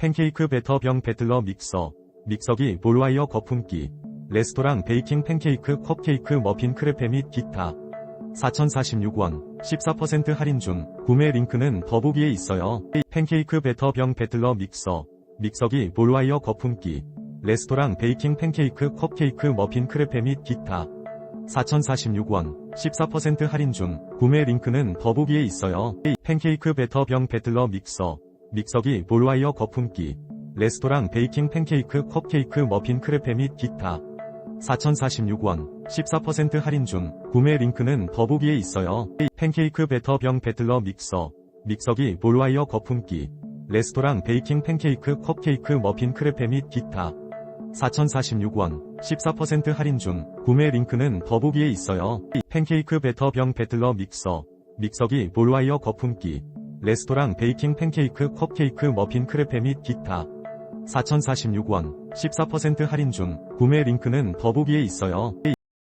팬케이크 배터 병 배틀러 믹서, 믹서기 볼와이어 거품기, 레스토랑 베이킹 팬케이크 컵케이크 머핀 크레페 및 기타. 4,046원, 14% 할인 중, 구매 링크는 더보기에 있어요. 팬케이크 배터 병 배틀러 믹서, 믹서기 볼와이어 거품기, 레스토랑 베이킹 팬케이크 컵케이크 머핀 크레페 및 기타. 4,046원, 14% 할인 중, 구매 링크는 더보기에 있어요. 팬케이크 배터 병 배틀러 믹서, 믹서기 볼와이어 거품기, 레스토랑 베이킹 팬케이크 컵케이크 머핀 크레페 및 기타. 4,046원, 14% 할인 중, 구매 링크는 더보기에 있어요. 팬케이크 배터 병 배틀러 믹서, 믹서기 볼와이어 거품기, 레스토랑 베이킹 팬케이크 컵케이크 머핀 크레페 및 기타. 4,046원, 14% 할인 중, 구매 링크는 더보기에 있어요. 팬케이크 배터 병 배틀러 믹서, 믹서기 볼와이어 거품기, 레스토랑 베이킹 팬케이크 컵케이크 머핀 크레페 및 기타. 4,046원, 14% 할인 중, 구매 링크는 더보기에 있어요.